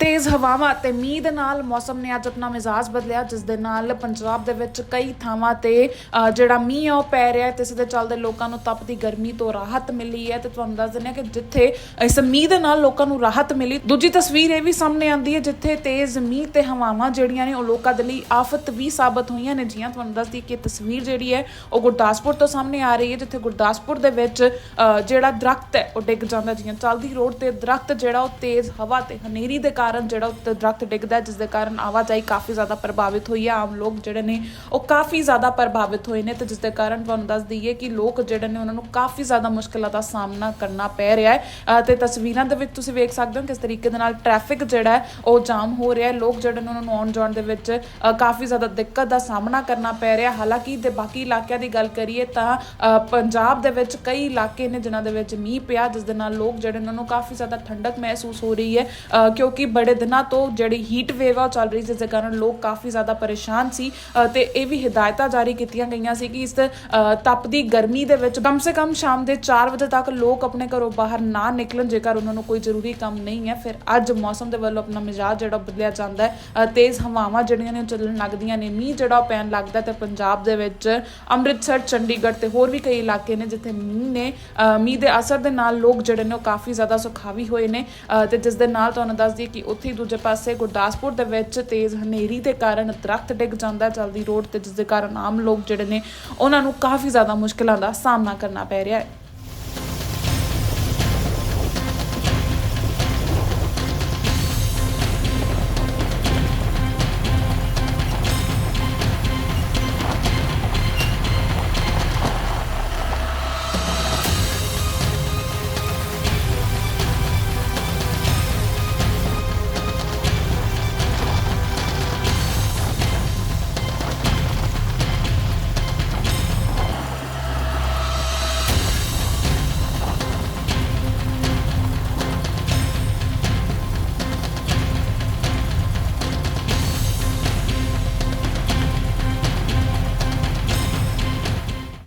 ਤੇਜ਼ ਹਵਾਵਾਂ ਅਤੇ ਮੀਂਹ ਦੇ ਨਾਲ ਮੌਸਮ ਨੇ ਅੱਜ ਆਪਣਾ ਮਿਜ਼ਾਜ ਬਦਲਿਆ, ਜਿਸ ਦੇ ਨਾਲ ਪੰਜਾਬ ਦੇ ਵਿੱਚ ਕਈ ਥਾਵਾਂ ਤੇ ਜਿਹੜਾ ਮੀਂਹ ਆ, ਉਹ ਪੈ ਰਿਹਾ ਹੈ ਤੇ ਇਸ ਦੇ ਚੱਲਦੇ ਲੋਕਾਂ ਨੂੰ ਤਪਦੀ ਗਰਮੀ ਤੋਂ ਰਾਹਤ ਮਿਲੀ ਹੈ ਤੇ ਤੁਹਾਨੂੰ ਦੱਸ ਦਿੰਦੇ ਹਾਂ ਕਿ ਜਿੱਥੇ ਇਸ ਮੀਂਹ ਦੇ ਨਾਲ ਲੋਕਾਂ ਨੂੰ ਰਾਹਤ ਮਿਲੀ, ਦੂਜੀ ਤਸਵੀਰ ਇਹ ਵੀ ਸਾਹਮਣੇ ਆਉਂਦੀ ਹੈ ਜਿੱਥੇ ਤੇਜ਼ ਮੀਂਹ ਤੇ ਹਵਾਵਾਂ ਜਿਹੜੀਆਂ ਨੇ, ਉਹ ਲੋਕਾਂ ਦੇ ਲਈ ਆਫਤ ਵੀ ਸਾਬਤ ਹੋਈਆਂ ਨੇ। ਜੀਆਂ ਤੁਹਾਨੂੰ ਦੱਸਦੀ ਕਿ ਇਹ ਤਸਵੀਰ ਜਿਹੜੀ ਹੈ, ਉਹ ਗੁਰਦਾਸਪੁਰ ਤੋਂ ਸਾਹਮਣੇ ਆ ਰਹੀ ਹੈ, ਜਿੱਥੇ ਗੁਰਦਾਸਪੁਰ ਦੇ ਵਿੱਚ ਜਿਹੜਾ ਦਰਖਤ ਹੈ, ਉਹ ਡਿੱਗ ਜਾਂਦਾ ਜੀਆਂ ਚੱਲਦੀ ਰੋਡ ਤੇ ਦਰਖਤ ਜਿਹੜਾ, ਉਹ ਤੇਜ਼ ਹਵਾ ਤੇ ਹਨੇਰੀ ਦੇ ਕਾਰਨ ਜਿਹੜਾ ਉੱਤੇ ਦਰਖਤ ਡਿੱਗਦਾ ਹੈ, ਜਿਸ ਦੇ ਕਾਰਨ ਆਵਾਜਾਈ ਕਾਫੀ ਜ਼ਿਆਦਾ ਪ੍ਰਭਾਵਿਤ ਹੋਈ ਹੈ। ਆਮ ਲੋਕ ਜਿਹੜੇ ਨੇ ਉਹ ਕਾਫੀ ਜ਼ਿਆਦਾ ਪ੍ਰਭਾਵਿਤ ਹੋਏ ਨੇ। ਤੇ ਜਿਸ ਦੇ ਕਾਰਨ ਤੁਹਾਨੂੰ ਦੱਸ ਦਈਏ ਕਿ ਲੋਕ ਜਿਹੜੇ ਨੇ ਉਹਨਾਂ ਨੂੰ ਕਾਫੀ ਜ਼ਿਆਦਾ ਮੁਸ਼ਕਲਾਂ ਦਾ ਸਾਹਮਣਾ ਕਰਨਾ ਪੈ ਰਿਹਾ ਹੈ। ਤੇ ਤਸਵੀਰਾਂ ਦੇ ਵਿੱਚ ਤੁਸੀਂ ਵੇਖ ਸਕਦੇ ਹੋ ਕਿਸ ਤਰੀਕੇ ਦੇ ਨਾਲ ਟ੍ਰੈਫਿਕ ਜਿਹੜਾ ਉਹ ਜਾਮ ਹੋ ਰਿਹਾ ਹੈ। ਲੋਕ ਜਿਹੜੇ ਨੇ ਉਹਨਾਂ ਨੂੰ ਆਉਣ ਜਾਣ ਦੇ ਵਿੱਚ ਕਾਫੀ ਜ਼ਿਆਦਾ ਦਿੱਕਤ ਦਾ ਸਾਹਮਣਾ ਕਰਨਾ ਪੈ ਰਿਹਾ ਹਾਲਾਂਕਿ ਦੇ ਬਾਕੀ ਇਲਾਕਿਆਂ ਦੀ ਗੱਲ ਕਰੀਏ ਤਾਂ ਪੰਜਾਬ ਦੇ ਵਿੱਚ ਕਈ ਇਲਾਕੇ ਨੇ ਜਿਨ੍ਹਾਂ ਦੇ ਵਿੱਚ ਮੀਂਹ ਪਿਆ ਜਿਸ ਦੇ ਨਾਲ ਲੋਕ ਜਿਹੜੇ ਨੇ ਉਹਨਾਂ ਨੂੰ ਕਾਫੀ ਜ਼ਿਆਦਾ ਠੰਡਕ ਮਹਿਸੂਸ ਹੋ ਰਹੀ ਹੈ। ਕਿਉਂਕਿ ਬੜੇ ਦਿਨਾਂ ਤੋਂ ਜਿਹੜੀ ਹੀਟ ਵੇਵ ਆ ਉਹ ਚੱਲ ਰਹੀ ਜਿਸ ਦੇ ਕਾਰਨ ਲੋਕ ਕਾਫੀ ਜ਼ਿਆਦਾ ਪਰੇਸ਼ਾਨ ਸੀ। ਅ, ਤੇ ਇਹ ਵੀ ਹਦਾਇਤਾਂ ਜਾਰੀ ਕੀਤੀਆਂ ਗਈਆਂ ਸੀ ਕਿ ਇਸ ਅ, ਤਪਦੀ ਗਰਮੀ ਦੇ ਵਿੱਚ ਕਮ ਸੇ ਕਮ ਸ਼ਾਮ ਦੇ 4 ਵਜੇ ਤੱਕ ਲੋਕ ਆਪਣੇ ਘਰੋਂ ਬਾਹਰ ਨਾ ਨਿਕਲਣ ਜੇਕਰ ਉਹਨਾਂ ਨੂੰ ਕੋਈ ਜ਼ਰੂਰੀ ਕੰਮ ਨਹੀਂ ਹੈ। ਫਿਰ ਅੱਜ ਮੌਸਮ ਦੇ ਵੱਲੋਂ ਆਪਣਾ ਮਿਜਾਜ ਜਿਹੜਾ ਬਦਲਿਆ ਜਾਂਦਾ ਹੈ। ਤੇਜ਼ ਹਵਾਵਾਂ ਜਿਹੜੀਆਂ ਨੇ ਉਹ ਚੱਲਣ ਲੱਗਦੀਆਂ ਨੇ ਮੀਂਹ ਜਿਹੜਾ ਉਹ ਪੈਣ ਲੱਗਦਾ ਤੇ ਪੰਜਾਬ ਦੇ ਵਿੱਚ ਅੰਮ੍ਰਿਤਸਰ ਚੰਡੀਗੜ੍ਹ ਤੇ ਹੋਰ ਵੀ ਕਈ ਇਲਾਕੇ ਨੇ ਜਿੱਥੇ ਮੀਂਹ ਨੇ ਮੀਂਹ ਦੇ ਅਸਰ ਦੇ ਨਾਲ ਲੋਕ ਜਿਹੜੇ ਨੇ ਉਹ ਕਾਫੀ ਜ਼ਿਆਦਾ ਸੁਖਾਵੀ ਹੋਏ ਨੇ। ਅ, ਤੇ ਜਿਸ ਦੇ ਨਾਲ ਤੁਹਾਨੂੰ ਦੱਸ ਦਈਏ ਕਿ ਉੱਥੇ ਹੀ ਦੂਜੇ ਪਾਸੇ ਗੁਰਦਾਸਪੁਰ ਦੇ ਵਿੱਚ ਤੇਜ਼ ਹਨੇਰੀ ਦੇ ਕਾਰਨ ਦਰਖਤ ਡਿੱਗ ਜਾਂਦਾ ਚਲਦੀ ਰੋਡ ਤੇ, ਜਿਸ ਦੇ ਕਾਰਨ ਆਮ ਲੋਕ ਜਿਹੜੇ ਨੇ ਉਹਨਾਂ ਨੂੰ ਕਾਫੀ ਜ਼ਿਆਦਾ ਮੁਸ਼ਕਲਾਂ ਦਾ ਸਾਹਮਣਾ ਕਰਨਾ ਪੈ ਰਿਹਾ ਹੈ।